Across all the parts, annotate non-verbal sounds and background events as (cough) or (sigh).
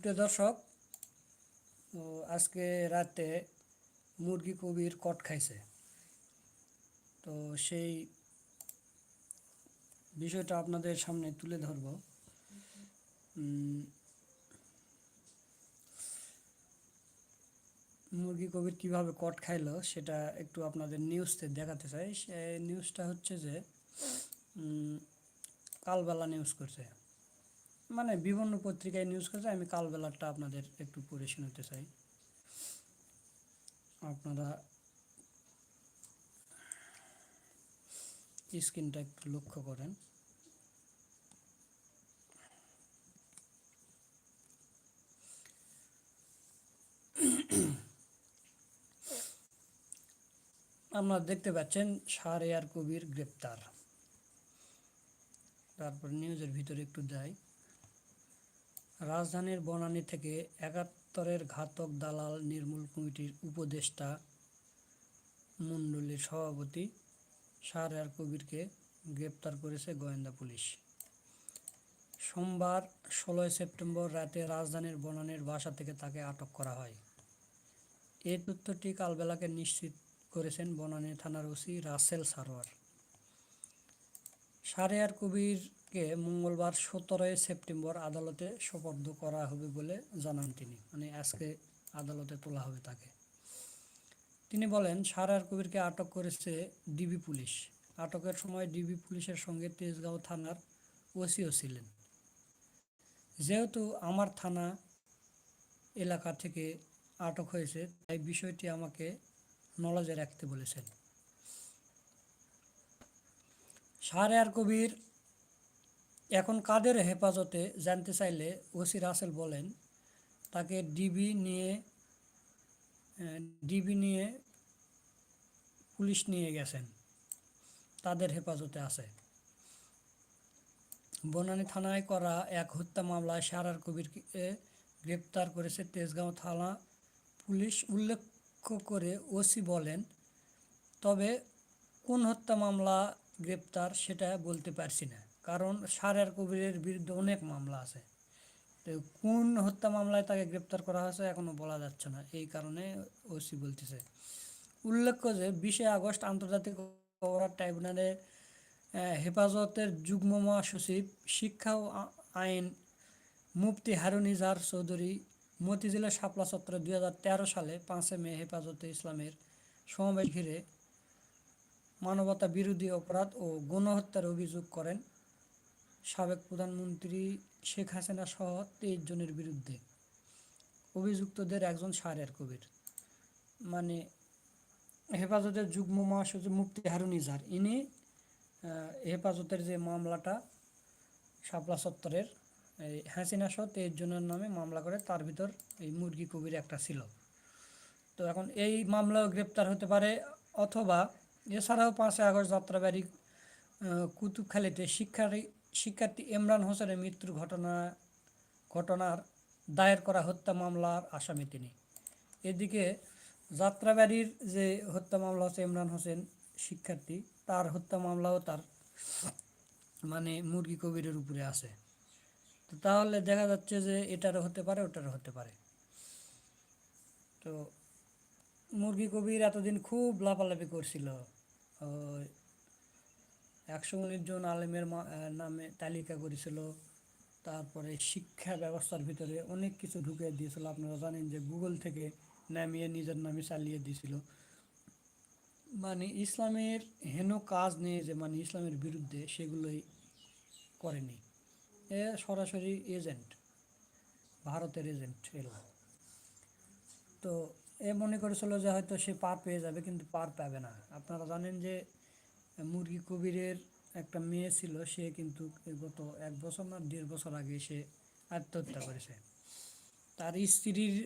সুপ্রিয় দর্শক তো আজকে রাতে মুরগি কবির কট খাইছে। তো সেই বিষয়টা আপনাদের সামনে তুলে ধরব। মুরগি কবির কীভাবে কট খাইলো সেটা একটু আপনাদের নিউজতে দেখাতে চাই। সে নিউজটা হচ্ছে যে কালবেলা নিউজ করছে। মানে বিভিন্ন পত্রিকায় নিউজ করছে, আমি কালবেলাটা আপনাদের একটু পড়ে শোনাতে চাই। আপনারা স্ক্রিনটা একটু লক্ষ্য করেন। আপনারা দেখতে পাচ্ছেন শাহরিয়ার কবির গ্রেপ্তার। তারপর নিউজের ভিতরে একটু যাই। রাজধানীর বনানী থেকে একাত্তরের ঘাতক দালাল নির্মূল কমিটির উপদেষ্টা মণ্ডলীর সভাপতি শাহরিয়ার কবিরকে গ্রেপ্তার করেছে গোয়েন্দা পুলিশ। সোমবার ষোলোই সেপ্টেম্বর রাতে রাজধানীর বনানীর বাসা থেকে তাকে আটক করা হয়। এই তথ্যটি কালবেলাকে নিশ্চিত করেছেন বনানী থানার ওসি রাসেল সারোয়ার। শাহরিয়ার কবিরকে মঙ্গলবার সতেরোই সেপ্টেম্বর আদালতে সোপর্দ করা হবে বলে জানান তিনি। মানে আজকে আদালতে তোলা হবে তাকে। তিনি বলেন শাহরিয়ার কবিরকে আটক করেছে ডিবি পুলিশ। আটকের সময় ডিবি পুলিশের সঙ্গে তেজগাঁও থানার ওসিও ছিলেন। যেহেতু আমার থানা এলাকা থেকে আটক হয়েছে, তাই বিষয়টি আমাকে নলেজে রাখতে বলেছেন। শাহরিয়ার কবির এখন কাদের হেফাজতে জানতে চাইলে ওসি রাসেল বলেন, তাকে ডিবি নিয়ে ডিবি নিয়ে পুলিশ নিয়ে গেছেন। তাদের হেফাজতে আছে। বনানী থানায় করা এক হত্যা মামলায় সারার কবিরকে গ্রেপ্তার করেছে তেজগাঁও থানা পুলিশ। উল্লেখ করে ওসি বলেন, তবে কোন হত্যা মামলা গ্রেপ্তার সেটা বলতে পারছি না। কারণ সারের কবিরের বিরুদ্ধে অনেক মামলা আছে। তো কোন হত্যা মামলায় তাকে গ্রেপ্তার করা হয়েছে এখনও বলা যাচ্ছে না, এই কারণে ওসি বলতেছে। উল্লেখ্য যে বিশে আগস্ট আন্তর্জাতিক অপরাধ ট্রাইব্যুনালে হেফাজতের যুগ্ম মহাসচিব, শিক্ষা ও আইন মুফতি হারুনিজার চৌধুরী মতিঝিলের শাপলা চত্বরে দুই সালে পাঁচে মে হেফাজতে ইসলামের সমাবেশ ঘিরে মানবতা বিরোধী অপরাধ ও গণহত্যার অভিযোগ করেন। সাবেক প্রধানমন্ত্রী শেখ হাসিনা সহ তেইশ জনের বিরুদ্ধে। অভিযুক্তদের একজন সারের কবির মানে হেফাজতের যুগ্ম মহাসচিব মুক্তি হারুন ইজার। ইনি হেফাজতের যে মামলাটা, শাপলা চত্বরের এই হাসিনা সহ তেইশ জনের নামে মামলা করে, তার ভিতর এই মুরগি কবির একটা ছিল। তো এখন এই মামলাও গ্রেপ্তার হতে পারে, অথবা এছাড়াও পাঁচই আগস্ট যাত্রাবাড়ি কুতুবখালীতে শিক্ষার্থী শিক্ষার্থী ইমরান হোসেনের মৃত্যুর ঘটনা, ঘটনার দায়ের করা হত্যা মামলার আসামি তিনি। এদিকে যাত্রাবাড়ির যে হত্যা মামলা হচ্ছে ইমরান হোসেন শিক্ষার্থী, তার হত্যা মামলাও তার মানে মুরগি কবিরের উপরে আছে। তো তাহলে দেখা যাচ্ছে যে এটারও হতে পারে, ওটারও হতে পারে। তো মুরগি কবির এতদিন খুব লাফালাফি করছিল একশো উনিশ জন আলেমের নামে তালিকা করেছিল। তারপরে শিক্ষা ব্যবস্থার ভিতরে অনেক কিছু ঢুকে দিয়েছিল। আপনারা জানেন যে গুগল থেকে নামিয়ে নিজের নামে চালিয়ে দিয়েছিল। মানে ইসলামের হেন কাজ নিয়ে যে মানে ইসলামের বিরুদ্ধে সেগুলোই করেনি। এ সরাসরি এজেন্ট, ভারতের এজেন্ট এলো। তো এ মনে করেছিল যে হয়তো সে পার পেয়ে যাবে, কিন্তু পার পাবে না। আপনারা জানেন যে মুরগি কবিরের একটা মেয়ে ছিল, সে কিন্তু গত এক বছর না, দেড় বছর আগে সে আত্মহত্যা করেছে। তার স্ত্রীর,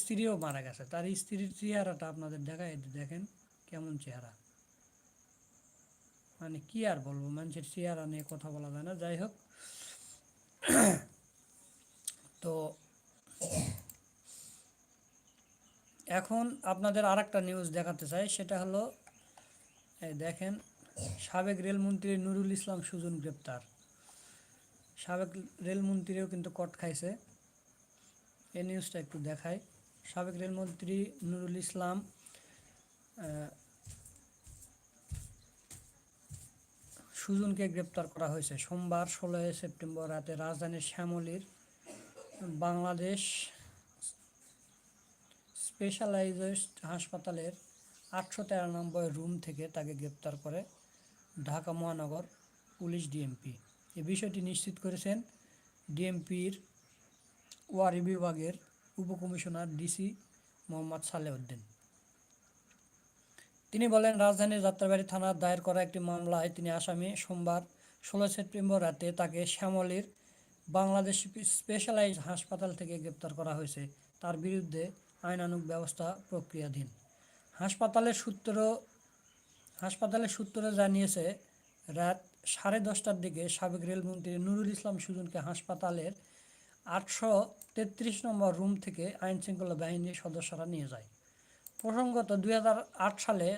স্ত্রীও মারা গেছে। তার স্ত্রীর চেহারাটা আপনাদের দেখায়, দেখেন কেমন চেহারা। মানে কি আর বলব, মানুষের চেহারা নিয়ে কথা বলা যায় না। যাই হোক, তো এখন আপনাদের আর একটা নিউজ দেখাতে চাই, সেটা হলো দেখেন, সাবেক রেলমন্ত্রী নুরুল ইসলাম সুজন গ্রেপ্তার। সাবেক রেলমন্ত্রীও কিন্তু কট খাইছে। এই নিউজটা একটু দেখায় সাবেক রেলমন্ত্রী নুরুল ইসলাম সুজনকে গ্রেপ্তার করা হয়েছে। সোমবার ষোলোই সেপ্টেম্বর রাতে রাজধানীর শ্যামলীর বাংলাদেশ স্পেশালাইজড হাসপাতালের আটশো তেরো নম্বর রুম থেকে তাকে গ্রেপ্তার করে ঢাকা মহানগর পুলিশ ডিএমপি। এ বিষয়টি নিশ্চিত করেছেন ডিএমপির ওয়ারি বিভাগের উপকমিশনার ডিসি মোহাম্মদ সালেউদ্দিন। তিনি বলেন, রাজধানীর যাত্রাবাড়ি থানার দায়ের করা একটি মামলায় তিনি আসামি সোমবার ষোলো সেপ্টেম্বর রাতে তাকে শ্যামলীর বাংলাদেশ স্পেশালাইজ হাসপাতাল থেকে গ্রেপ্তার করা হয়েছে। তার বিরুদ্ধে আইনানুগ ব্যবস্থা প্রক্রিয়াধীন। হাসপাতালের সূত্র, হাসপাতালের সূত্রে জানিয়েছে, রাত সাড়ে দশটার দিকে সাবেক রেলমন্ত্রী নুরুল ইসলাম সুজনকে হাসপাতালের আটশো তেত্রিশ নম্বর রুম থেকে আইনশৃঙ্খলা বাহিনীর সদস্যরা নিয়ে যায়। প্রসঙ্গত দু হাজার আট সালে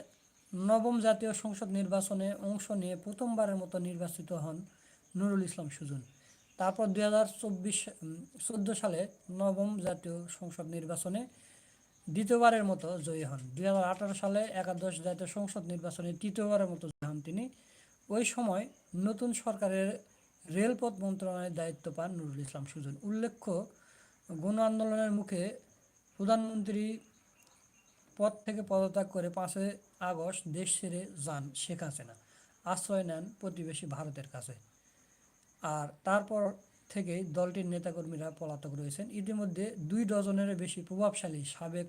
নবম জাতীয় সংসদ নির্বাচনে অংশ নিয়ে প্রথমবারের মতো নির্বাচিত হন নুরুল ইসলাম সুজন। তারপর দুই হাজার চব্বিশ সালে নবম জাতীয় সংসদ নির্বাচনে দ্বিতীয়বারের মতো জয়ী হন। দু হাজার আঠারো সালে একাদশ জাতীয় সংসদ নির্বাচনে তৃতীয়বারের মতো জয়ী হন তিনি। ওই সময় নতুন সরকারের রেলপথ মন্ত্রণালয়ের দায়িত্ব পান নুরুল ইসলাম সুজন। উল্লেখ্য, গণ আন্দোলনের মুখে প্রধানমন্ত্রী পদ থেকে পদত্যাগ করে পাঁচই আগস্ট দেশ ছেড়ে যান শেখ হাসিনা। আশ্রয় নেন প্রতিবেশী ভারতের কাছে। আর তারপর থেকেই দলটির নেতাকর্মীরা পলাতক রয়েছেন। ইতিমধ্যে দুই ডজনেরও বেশি প্রভাবশালী সাবেক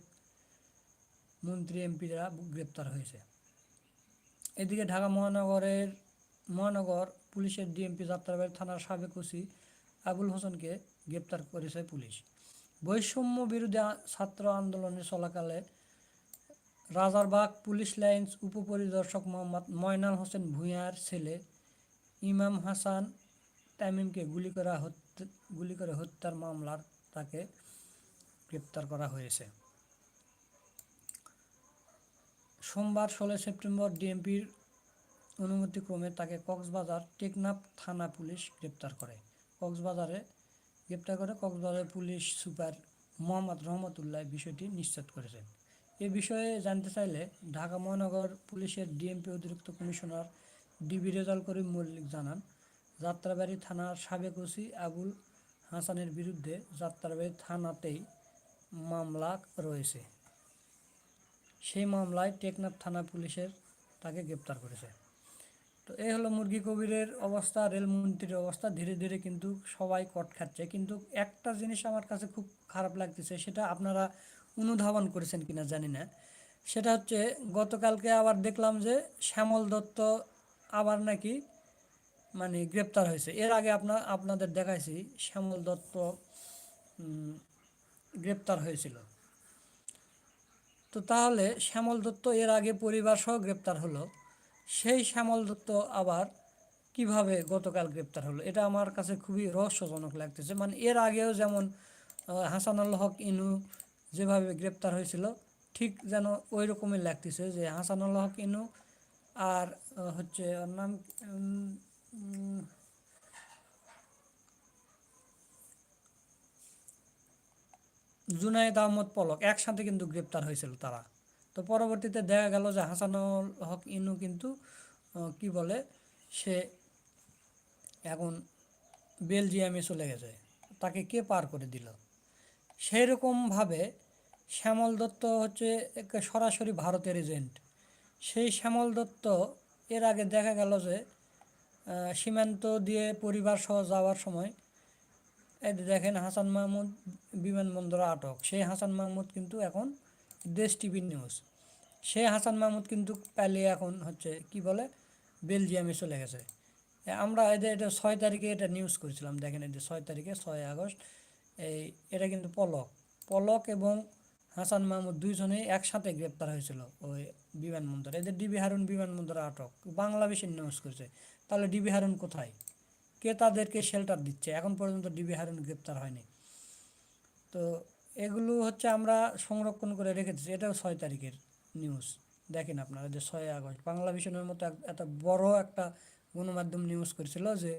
মন্ত্রী এমপিরা গ্রেপ্তার হয়েছে। এদিকে ঢাকা মহানগরের, মহানগর পুলিশের ডিএমপি যাত্রাবাড়ি থানার সাবেক ওসি আবুল হোসেনকে গ্রেপ্তার করেছে পুলিশ। বৈষম্য বিরোধী ছাত্র আন্দোলনের চলাকালে রাজারবাগ পুলিশ লাইন্স উপপরিদর্শক মোহাম্মদ ময়নাল হোসেন ভূঁইয়ার ছেলে ইমাম হাসান তামিমকে গুলি করা গুলি করে হত্যার মামলার তাকে গ্রেপ্তার করা হয়েছে। সোমবার ষোলো সেপ্টেম্বর ডিএমপির অনুমতিক্রমে তাকে কক্সবাজার টেকনাফ থানা পুলিশ গ্রেপ্তার করে। কক্সবাজারে গ্রেপ্তার করে কক্সবাজার পুলিশ সুপার মোহাম্মদ রহমতুল্লাহ বিষয়টি নিশ্চিত করেছেন। এ বিষয়ে জানতে চাইলে ঢাকা মহানগর পুলিশের ডিএমপি অতিরিক্ত কমিশনার ডিবি রেজাল করিম মল্লিক জানান। যাত্রাবাড়ি থানার সাবেক ওসি আবুল হাসানের বিরুদ্ধে যাত্রাবাড়ি থানাতেই মামলা রয়েছে। সেই মামলায় টেকনাফ থানা পুলিশের তাকে গ্রেপ্তার করেছে। তো এই হলো মুরগি কবিরের অবস্থা, রেলমন্ত্রীর অবস্থা। ধীরে ধীরে কিন্তু সবাই কট খাচ্ছে। কিন্তু একটা জিনিস আমার কাছে খুব খারাপ লাগতেছে, সেটা আপনারা অনুধাবন করেছেন কিনা জানি না। সেটা হচ্ছে গতকালকে আবার দেখলাম যে শ্যামল দত্ত আবার নাকি মানে গ্রেপ্তার হয়েছে। এর আগে আপনার আপনাদের দেখাইছি, শ্যামল দত্ত গ্রেপ্তার হয়েছিল। তো তাহলে শ্যামল দত্ত এর আগে পরিবার সহ গ্রেপ্তার হলো। সেই শ্যামল দত্ত আবার কীভাবে গতকাল গ্রেপ্তার হলো, এটা আমার কাছে খুবই রহস্যজনক লাগতেছে। মানে এর আগেও যেমন হাসানুল হক ইনু যেভাবে গ্রেপ্তার হয়েছিল, ঠিক যেন ওই রকমই লাগতেছে যে হাসানুল হক ইনু আর হচ্ছে নাম জুনায়েদ আহমদ পলক, একসাথে কিন্তু গ্রেপ্তার হয়েছিল তারা। তো পরবর্তীতে দেখা গেল যে হাসানুল হক ইনু কিন্তু কি বলে, সে এখন বেলজিয়ামে চলে গেছে। তাকে কে পার করে দিল? সেই রকমভাবে শ্যামল দত্ত হচ্ছে সরাসরি ভারতের এজেন্ট। সেই শ্যামল দত্ত এর আগে দেখা গেল যে সীমান্ত দিয়ে পরিবার সহ যাওয়ার সময়, এই দেখেন হাসান মাহমুদ বিমানবন্দরে আটক। সেই হাসান মাহমুদ কিন্তু এখন দেশ টিভির নিউজ। সেই হাসান মাহমুদ কিন্তু পালিয়ে এখন হচ্ছে, কি বলে, বেলজিয়ামে চলে গেছে। আমরা এদের এটা ছয় তারিখে এটা নিউজ করেছিলাম, দেখেন এই যে ছয় তারিখে, ছয় আগস্ট, এই এটা কিন্তু পলক। পলক এবং হাসান মাহমুদ দুইজনেই একসাথে গ্রেপ্তার হয়েছিল ওই বিমানবন্দরে। এদের ডিবি হারুন বিমানবন্দরে আটক। বাংলাদেশের নিউজ করেছে। তাহলে ডিবি হারুন কোথায়? কে তাদেরকে শেল্টার দিচ্ছে? এখন পর্যন্ত ডিবি হারুন গ্রেপ্তার হয়নি। তো এগুলো হচ্ছে আমরা সংরক্ষণ করে রেখেছি এটাও ছয় তারিখের নিউজ দেখেন আপনারা যে ছয় আগস্ট। বাংলা ভিশনের মতো এত বড় একটা গণমাধ্যম নিউজ করেছিল যে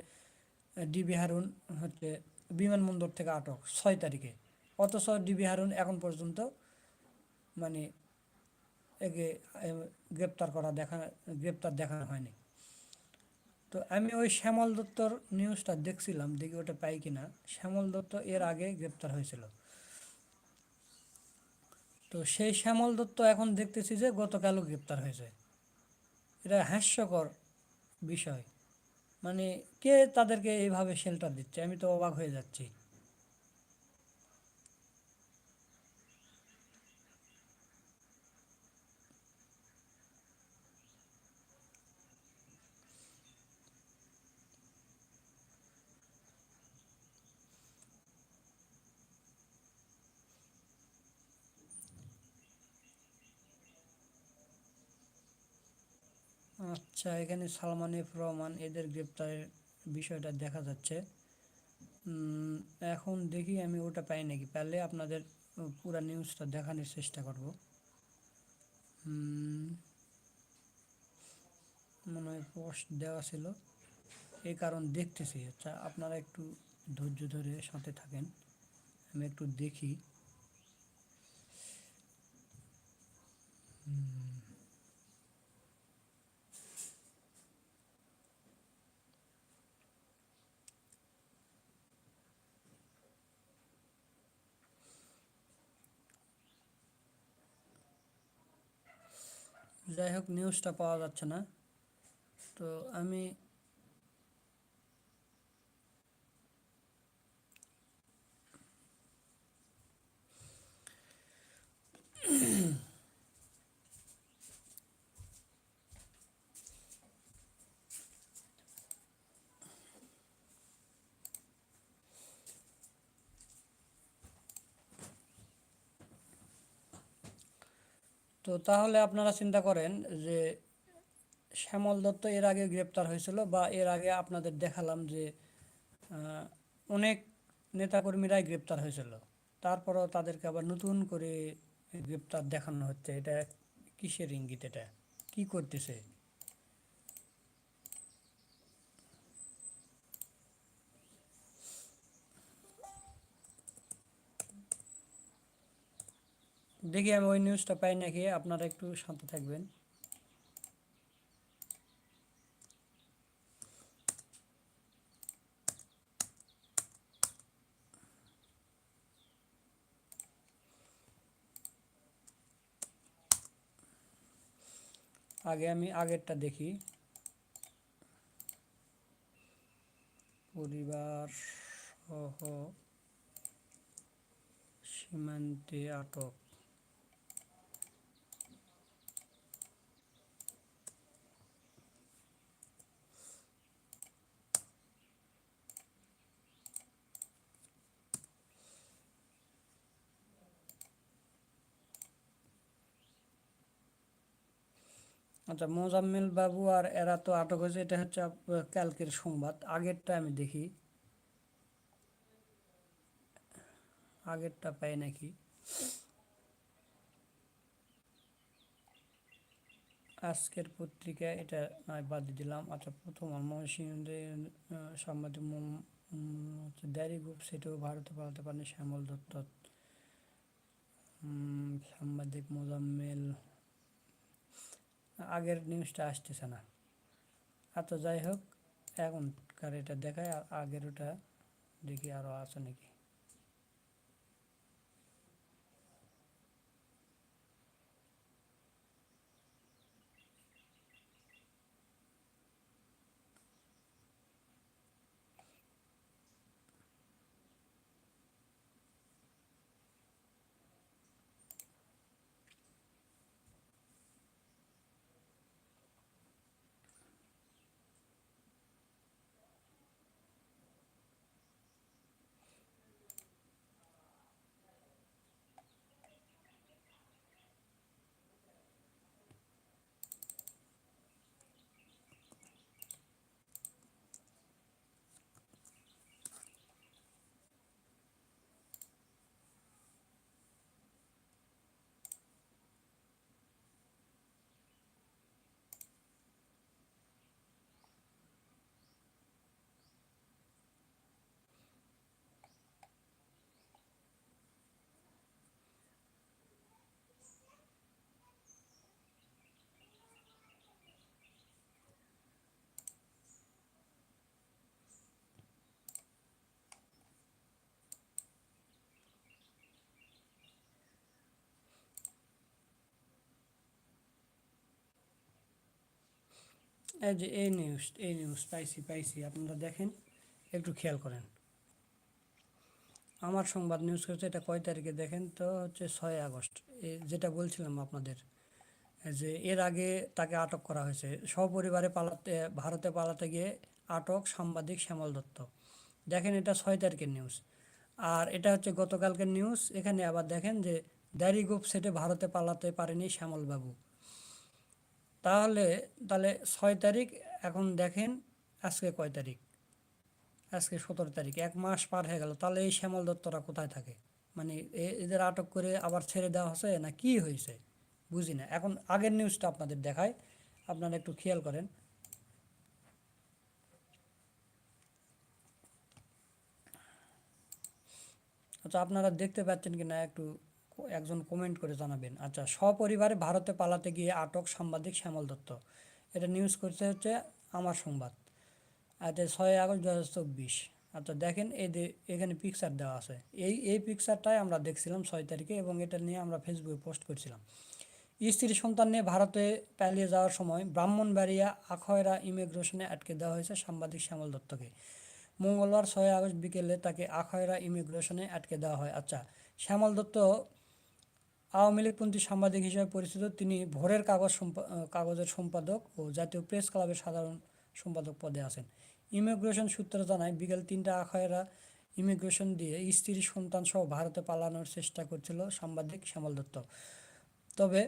ডিবি হারুন হচ্ছে বিমানবন্দর থেকে আটক ছয় তারিখে। অথচ ডিবি হারুন এখন পর্যন্ত মানে একে গ্রেপ্তার করা দেখা গ্রেপ্তার দেখানো হয়নি। তো আমি ওই শ্যামল দত্তর নিউজটা দেখছিলাম, দেখি ওটা পাই কিনা। শ্যামল দত্ত এর আগে গ্রেপ্তার হয়েছিল। তো সেই শ্যামল দত্ত এখন দেখতেছি যে গতকালও গ্রেপ্তার হয়েছে। এটা হাস্যকর বিষয়। মানে কে তাদেরকে এইভাবে শেল্টার দিচ্ছে? আমি তো অবাক হয়ে যাচ্ছি। আচ্ছা এখানে সালমান এফ রহমান, এদের গ্রেপ্তারের বিষয়টা দেখা যাচ্ছে। এখন দেখি আমি ওটা পাই নাকি। পারলে আপনাদের পুরো নিউজটা দেখানোর চেষ্টা করব। মনে হয় পোস্ট দেওয়া ছিল। এই কারণ দেখতেছি। আচ্ছা আপনারা একটু ধৈর্য ধরে সাথে থাকেন। আমি একটু দেখি। যাই হোক নিউজটা পাওয়া যাচ্ছে না। তো আমি তো তাহলে আপনারা চিন্তা করেন যে শ্যামল দত্ত এর আগে গ্রেপ্তার হয়েছিল বা এর আগে আপনাদের দেখালাম যে অনেক নেতাকর্মীরাই গ্রেপ্তার হয়েছিল। তারপরও তাদেরকে আবার নতুন করে গ্রেপ্তার দেখানো হচ্ছে। এটা কিসের ইঙ্গিত এটা? কি করতেছে? দেখি আমি ওই নিউজটা পাই নাকি, আপনারা একটু শান্ত থাকবেন। আগে আমি আগেরটা দেখি। পরিবার সহ সীমান্তে আটক। আচ্ছা মোজাম্মেল বাবু আর এরা তো আটক হয়েছে, এটা হচ্ছে কালকের সংবাদ, আগেরটা আমি দেখি। আগেরটা পাই নাকি? আজকের পত্রিকা, এটা নয়, বাদ দিলাম। আচ্ছা প্রথম ময়মনসিংহের সাংবাদিক হচ্ছে ড্যারি গ্রুপ সেটাও ভারতে পালাতে পারেনি শ্যামল দত্ত। সাংবাদিক মোজাম্মেল আগের নিউজটা আসতেছে না। আচ্ছা যাই হোক, এখনকার এটা দেখায়, আর আগের ওটা দেখি আরও আছে নাকি। এই যে, এই নিউজ এই নিউজ পাইছি পাইছি, আপনারা দেখেন, একটু খেয়াল করেন। আমার সংবাদ নিউজ করেছে এটা কয় তারিখে দেখেন? তো হচ্ছে ছয় আগস্ট। যেটা বলছিলাম আপনাদের যে এর আগে তাকে আটক করা হয়েছে। সপরিবারে পালাতে, ভারতে পালাতে গিয়ে আটক সাংবাদিক শ্যামল দত্ত। দেখেন এটা ছয় তারিখের নিউজ আর এটা হচ্ছে গতকালকের নিউজ এখানে আবার দেখেন যে ডায়েরি গ্রুপ সেটে ভারতে পালাতে পারেনি শ্যামল বাবু তাহলে তাহলে ছয় তারিখ, এখন দেখেন আজকে কয় তারিখ? আজকে সতেরো তারিখ, এক মাস পার হয়ে গেল। তাহলে এই শ্যামল দত্তরা কোথায় থাকে? মানে এদের আটক করে আবার ছেড়ে দেওয়া হয়েছে না কি হয়েছে? বুঝি না। এখন আগের নিউজটা আপনাদের দেখায় আপনারা একটু খেয়াল করেন। আচ্ছা আপনারা দেখতে পাচ্ছেন কি না একটু? একজন কমেন্ট করে জানাবেন। আচ্ছা সপরিবারে ভারতে পালাতে গিয়ে আটক সাংবাদিক শ্যামল দত্ত। এটা নিউজ করতে হচ্ছে আমার সংবাদ। আচ্ছা ছয় আগস্ট দু হাজার চব্বিশ। আচ্ছা দেখেন এই এখানে পিকচার দেওয়া আছে। এই এই পিকচারটাই আমরা দেখছিলাম ছয় তারিখে এবং এটা নিয়ে আমরা ফেসবুকে পোস্ট করছিলাম। স্ত্রী সন্তান নিয়ে ভারতে পালিয়ে যাওয়ার সময় ব্রাহ্মণবাড়িয়া আখয়রা ইমিগ্রেশনে আটকে দেওয়া হয়েছে সাংবাদিক শ্যামল দত্তকে। মঙ্গলবার ছয় আগস্ট বিকেলে তাকে আখয়রা ইমিগ্রেশনে আটকে দেওয়া হয়। আচ্ছা শ্যামল দত্ত আওয়ামী লীগপন্থী সাংবাদিক হিসেবে পরিচিত তিনি ভোরের কাগজ কাগজের সম্পাদক ও জাতীয় প্রেস ক্লাবের সাধারণ সম্পাদক পদে আছেন। ইমিগ্রেশন সূত্র জানায়, বিকেল তিনটা আখায়রা ইমিগ্রেশন দিয়ে স্ত্রী, সন্তান সহ ভারতে পালানোর চেষ্টা করছিল সাংবাদিক শ্যামল দত্ত। তবে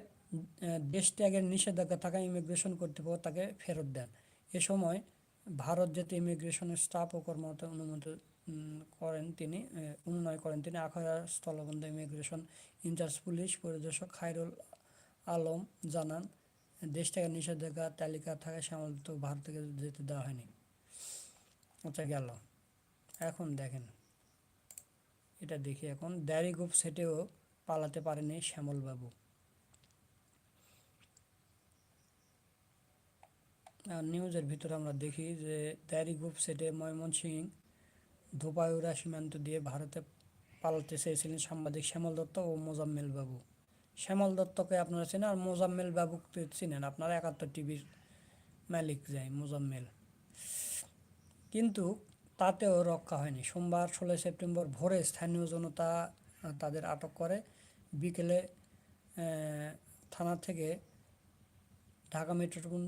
দেশ ত্যাগের নিষেধাজ্ঞা থাকা ইমিগ্রেশন কর্তৃপক্ষ তাকে ফেরত দেন। এ সময় ভারত যেতে ইমিগ্রেশনের স্টাফ ও কর্মকর্তা অনুমতি করেন তিনি আহ, অনুনয় করেন তিনি। আখাড়া স্থলবন্ধ ইমিগ্রেশন ইনচার্জ পুলিশ পরিদর্শক খায়রুল আলম জানান দেশ থেকে নিষেধাজ্ঞা তালিকা থাকা দত্ত ভারত থেকে যেতে দেওয়া হয়নি। আচ্ছা গেল। এখন দেখেন এটা দেখি এখন। ডায়েরি গ্রুপ সেটেও পালাতে পারেনি শ্যামলবাবু। নিউজের ভিতরে আমরা দেখি যে ডায়েরি গ্রুপ সেটে ময়মনসিং ধোপায়ুরা সীমান্ত দিয়ে ভারতে পালাতে চেয়েছিলেন সাংবাদিক শ্যামল দত্ত ও মোজাম্মেল বাবু। শ্যামল দত্তকে আপনারা চেনেন আর মোজাম্মেল বাবুকে চিনেন। আপনারা একাত্তর টিভির মালিক যায় মোজাম্মেল। কিন্তু তাতেও রক্ষা হয়নি। সোমবার ষোলোই সেপ্টেম্বর ভোরে স্থানীয় জনতা তাদের আটক করে। বিকেলে থানা থেকে ঢাকা মেট্রোপল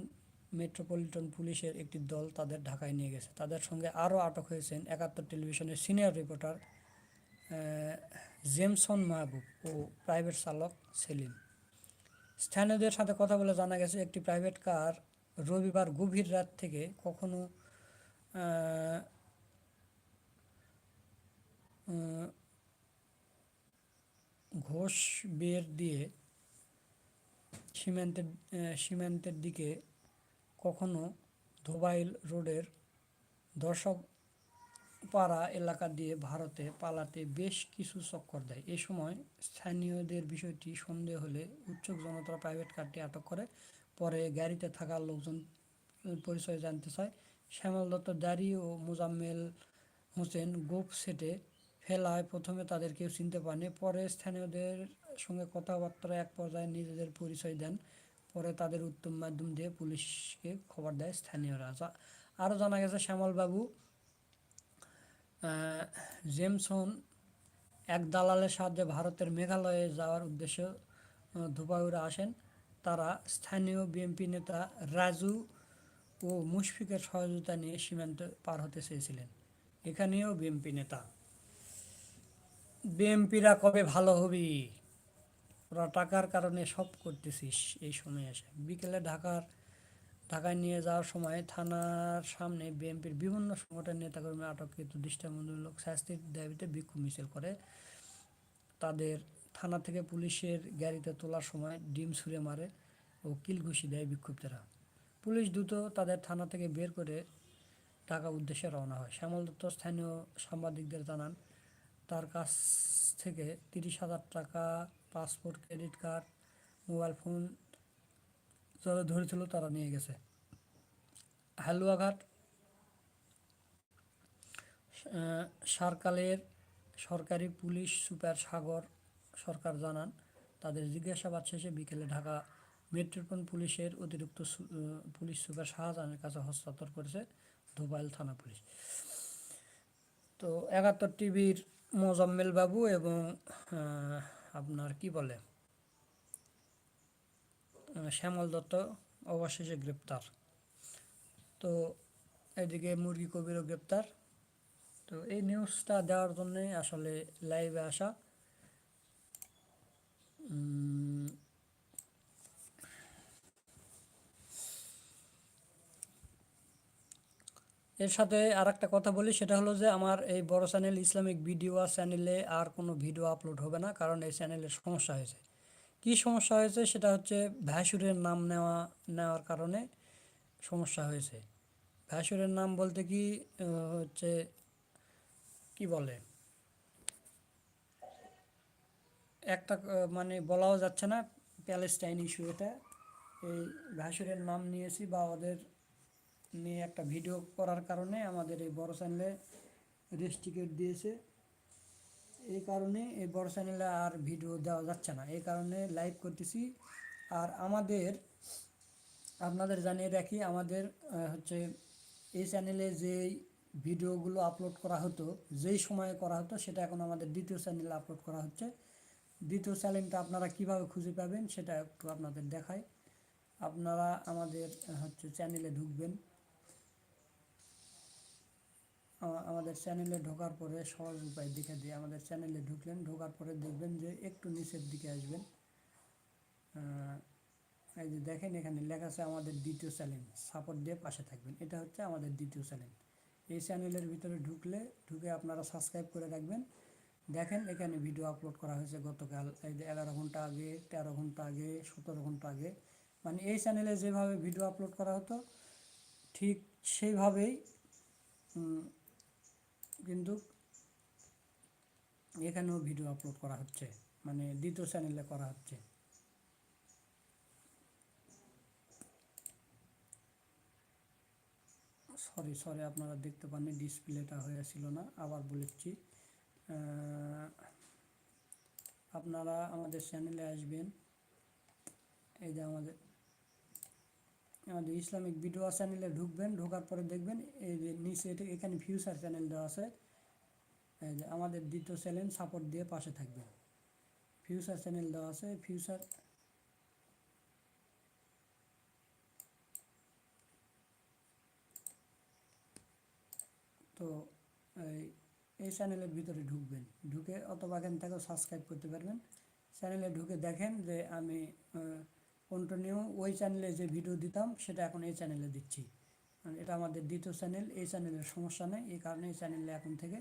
মেট্রোপলিটন পুলিশের একটি দল তাদের ঢাকায় নিয়ে গেছে। তাদের সঙ্গে আরও আটক হয়েছেন একাত্তর টেলিভিশনের সিনিয়র রিপোর্টার জেমসন মাহবুব ও প্রাইভেট চালক সেলিম। স্থানীয়দের সাথে কথা বলে জানা গেছে, একটি প্রাইভেট কার রবিবার গভীর রাত থেকে কখনো ঘোষ বের দিয়ে সীমান্তের সীমান্তের দিকে কখনো ধোবাইল রোডের দর্শক পাড়া এলাকা দিয়ে ভারতে পালাতে বেশ কিছু চক্কর দেয়। এ সময় স্থানীয়দের বিষয়টি সন্দেহ হলে উচ্চক জনতা প্রাইভেট কারটি আটক করে। পরে গাড়িতে থাকা লোকজন পরিচয় জানতে চায়। শ্যামল দত্ত দাড়ি ও মোজাম্মেল হোসেন গোপ সেটে ফেলায়। প্রথমে তাদের কেউ চিনতে পারেনি। পরে স্থানীয়দের সঙ্গে কথাবার্তা এক পর্যায়ে নিজেদের পরিচয় দেন। পরে তাদের উত্তম মাধ্যম দিয়ে পুলিশকে খবর দেয় স্থানীয়রা। যা- আরও জানা গেছে শ্যামলবাবু জেমসন এক দালালের সাহায্যে ভারতের মেঘালয়ে যাওয়ার উদ্দেশ্যে ধোপাউরা আসেন। তারা স্থানীয় বিএনপি নেতা রাজু ও মুশফিকের সহযোগিতা নিয়ে সীমান্ত পার হতে চেয়েছিলেন। এখানেও বিএনপি নেতা। বিএনপিরা কবে ভালো হবি? ওরা টাকার কারণে সব করতেছিস এই সময় এসে। বিকেলে ঢাকার, ঢাকায় নিয়ে যাওয়ার সময় থানার সামনে বিএনপির বিভিন্ন সংগঠনের নেতাকর্মী আটককৃত দৃষ্টান্তমূলক শাস্তির দাবিতে বিক্ষোভ মিছিল করে। তাদের থানা থেকে পুলিশের গাড়িতে তোলার সময় ডিম ছুঁড়ে মারে ও কিলঘুষি দেয় বিক্ষুব্ধরা পুলিশ দ্রুত তাদের থানা থেকে বের করে ঢাকা উদ্দেশ্যে রওনা হয়। শ্যামল দত্ত স্থানীয় সাংবাদিকদের জানান, তার কাছ থেকে তিরিশ হাজার টাকা passport credit card mobile phone যারা ধরেছিল তারা নিয়ে গেছে। হালুয়াঘাট আহ, সার্কালের সরকারি পুলিশ সুপার সাগর সরকার জানান তাদের জিজ্ঞাসাবাদ শেষে বিকেলে ঢাকা মেট্রোপন পুলিশের অতিরিক্ত পুলিশ সুপার শাহজাহানের কাছে হস্তান্তর করেছে ধোবাইল থানা পুলিশ। তো একাত্তর টিভির মোজাম্মেল বাবু এবং আপনার কি বলে? শ্যামল দত্ত অবশেষে গ্রেপ্তার। তো এদিকে মুরগি কবিরও গ্রেপ্তার। তো এই নিউজটা দেওয়ার জন্যে আসলে লাইভে আসা। এর সাথে আর একটা কথা বলি, সেটা হলো যে আমার এই বড় চ্যানেল ইসলামিক ভিডিও চ্যানেলে আর কোনো ভিডিও আপলোড হবে না, কারণ এই চ্যানেলের সমস্যা হয়েছে। কি সমস্যা হয়েছে সেটা হচ্ছে ভ্যাসুরের নাম নেওয়া, নেওয়ার কারণে সমস্যা হয়েছে। ভ্যাসুরের নাম বলতে কি হচ্ছে কি বলে? একটা মানে বলাও যাচ্ছে না, প্যালেস্টাইন ইস্যু এটা। এই ভ্যাসুরের নাম নিয়েছি বা ওদের নিয়ে একটা ভিডিও করার কারণে আমাদের এই বড় চ্যানেলে রেস্ট্রিকেট দিয়েছে। এই কারণে এই বড় চ্যানেলে আর ভিডিও দেওয়া যাচ্ছে না। এই কারণে লাইভ করতেছি। আর আমাদের, আপনাদের জানিয়ে রাখি, আমাদের হচ্ছে এই চ্যানেলে যেই ভিডিওগুলো আপলোড করা হতো, যেই সময়ে করা হতো, সেটা এখন আমাদের দ্বিতীয় চ্যানেলে আপলোড করা হচ্ছে। দ্বিতীয় চ্যানেলটা আপনারা কীভাবে খুঁজে পাবেন, সেটা একটু আপনাদের দেখায় আপনারা আমাদের, হচ্ছে চ্যানেলে ঢুকবেন। আমাদের চ্যানেলে ঢোকার পরে সহজ উপায় দেখে দিয়ে আমাদের চ্যানেলে ঢুকলেন। ঢোকার পরে দেখবেন যে একটু নিচের দিকে আসবেন। এই যে দেখেন এখানে লেখা আছে আমাদের দ্বিতীয় চ্যানেল সাপোর্ট দিয়ে পাশে থাকবেন। এটা হচ্ছে আমাদের দ্বিতীয় চ্যানেল এই চ্যানেলের ভিতরে ঢুকলে, ঢুকে আপনারা সাবস্ক্রাইব করে রাখবেন। দেখেন এখানে ভিডিও আপলোড করা হয়েছে গতকাল। এই যে এগারো ঘণ্টা আগে, তেরো ঘণ্টা আগে, সতেরো ঘণ্টা আগে। মানে এই চ্যানেলে যেভাবে ভিডিও আপলোড করা হতো, ঠিক সেইভাবেই কিন্তু এখানেও ভিডিও আপলোড করা হচ্ছে মানে দ্বিতীয় চ্যানেলে করা হচ্ছে। সরি সরি আপনারা দেখতে পাননি ডিসপ্লেটা হয়েছিল না, আবার বলেছি। আপনারা আমাদের চ্যানেলে আসবেন। এই যে আমাদের আমাদের ইসলামিক ভিডিও চ্যানেলে ঢুকবেন, ঢোকার পরে দেখবেন এই যে নিচে এখানে ফিউচার চ্যানেল দেওয়া আছে। আমাদের দ্বিতীয় চ্যানেল সাপোর্ট দিয়ে পাশে থাকবেন। ফিউচার চ্যানেল দেওয়া আছে ফিউচার তো এই এই চ্যানেলের ভিতরে ঢুকবেন। ঢুকে অথবা এখান থেকেও সাবস্ক্রাইব করতে পারবেন। চ্যানেলে ঢুকে দেখেন যে আমি কন্টিনিউ ওই চ্যানেলে যে ভিডিও দিতাম, সেটা এখন এই চ্যানেলে দিচ্ছি। এটা আমাদের দ্বিতীয় চ্যানেল এই চ্যানেলের সমস্যা নেই, এই কারণে এই চ্যানেলে এখন থেকে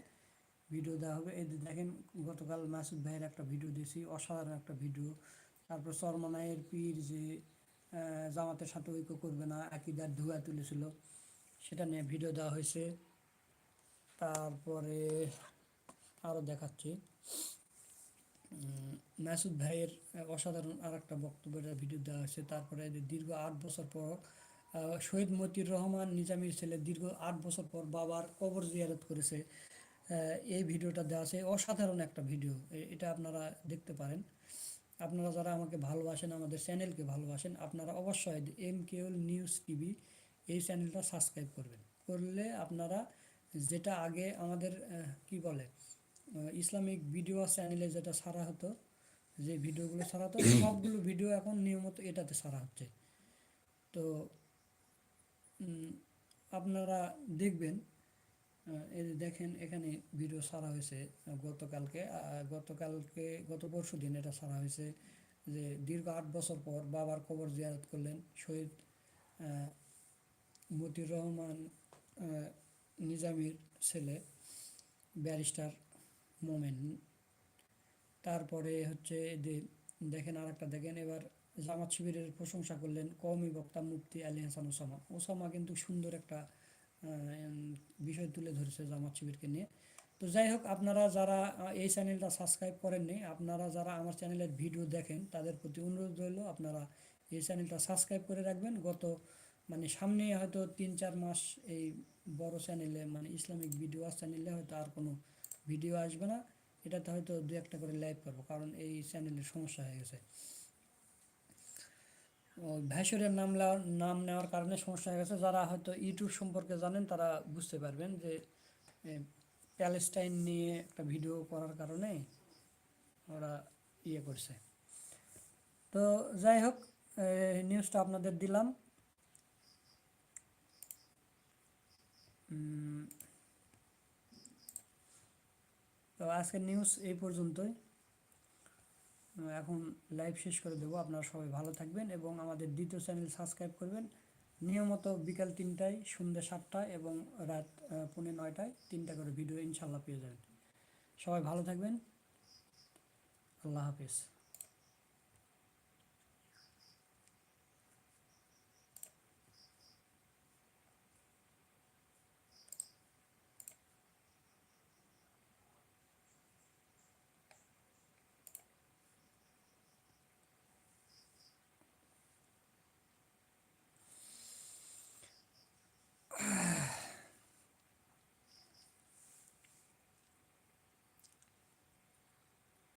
ভিডিও দেওয়া হবে। এই দেখেন, গতকাল মাসুদ ভাইয়ের একটা ভিডিও দিয়েছি, অসাধারণ একটা ভিডিও তারপর সরমনায়ের পীর যে জামাতের সাথে ঐক্য করবে না, আকিদার ধুয়া তুলেছিল, সেটা নিয়ে ভিডিও দেওয়া হয়েছে। তারপরে আরও দেখাচ্ছি। মাসুদ ভাইয়ের অসাধারণ আর একটা বক্তব্যের ভিডিও দেওয়া হয়েছে। তারপরে দীর্ঘ আট বছর পর শহীদ মতিউর রহমান নিজামীর ছেলে দীর্ঘ আট বছর পর বাবার কবর জিয়ারত করেছে। এই ভিডিওটা দেওয়া আছে। অসাধারণ একটা ভিডিও এটা আপনারা দেখতে পারেন। আপনারা যারা আমাকে ভালোবাসেন, আমাদের চ্যানেলকে ভালোবাসেন, আপনারা অবশ্যই এম কেউল নিউজ টিভি এই চ্যানেলটা সাবস্ক্রাইব করবেন। করলে আপনারা যেটা আগে আমাদের কি বলে ইসলামিক ভিডিও চ্যানেলে যেটা সারা হতো যে ভিডিওগুলো ছাড়া হতো (coughs) সবগুলো ভিডিও এখন নিয়মিত এটাতে সারা হচ্ছে। তো আপনারা দেখবেন এই যে দেখেন এখানে ভিডিও ছাড়া হয়েছে গতকালকে গতকালকে গত পরশু দিন এটা ছাড়া হয়েছে যে দীর্ঘ আট বছর পর বাবার কবর জিয়ারত করলেন শহীদ মতিউর রহমান নিজামির ছেলে ব্যারিস্টার মোমেন। তারপরে হচ্ছে দেখেন আর একটা দেখেন এবার জামাত শিবিরের প্রশংসা করলেন কওমি বক্তা মুফতি আলী হাসান ওসামা। ওসামা কিন্তু সুন্দর একটা বিষয় তুলে ধরেছে জামাত শিবিরকে নিয়ে। তো যাই হোক, আপনারা যারা এই চ্যানেলটা সাবস্ক্রাইব করেননি, আপনারা যারা আমার চ্যানেলের ভিডিও দেখেন, তাদের প্রতি অনুরোধ রইল, আপনারা এই চ্যানেলটা সাবস্ক্রাইব করে রাখবেন। গত মানে সামনে হয়তো তিন চার মাস এই বড় চ্যানেলে মানে ইসলামিক ভিডিও চ্যানেলে হয়তো আর কোনো ভিডিও আসবে না, এটাতে হয়তো দু একটা করে লাইভ করব, কারণ এই চ্যানেলের সমস্যা হয়ে গেছে। ভ্যাসুরের নাম নাম নেওয়ার কারণে সমস্যা হয়ে গেছে। যারা হয়তো ইউটিউব সম্পর্কে জানেন, তারা বুঝতে পারবেন যে প্যালেস্টাইন নিয়ে একটা ভিডিও করার কারণে ওরা ইয়ে করছে। তো যাই হোক নিউজটা আপনাদের দিলাম। তো আজকের নিউজ এই পর্যন্তই। এখন লাইভ শেষ করে দেবো। আপনারা সবাই ভালো থাকবেন এবং আমাদের দ্বিতীয় চ্যানেল সাবস্ক্রাইব করবেন। নিয়মিত বিকাল তিনটায়, সন্ধ্যে সাতটায় এবং রাত পুনে নয়টায় তিনটা করে ভিডিও ইনশাল্লাহ পেয়ে যাবেন। সবাই ভালো থাকবেন। আল্লাহ হাফিজ।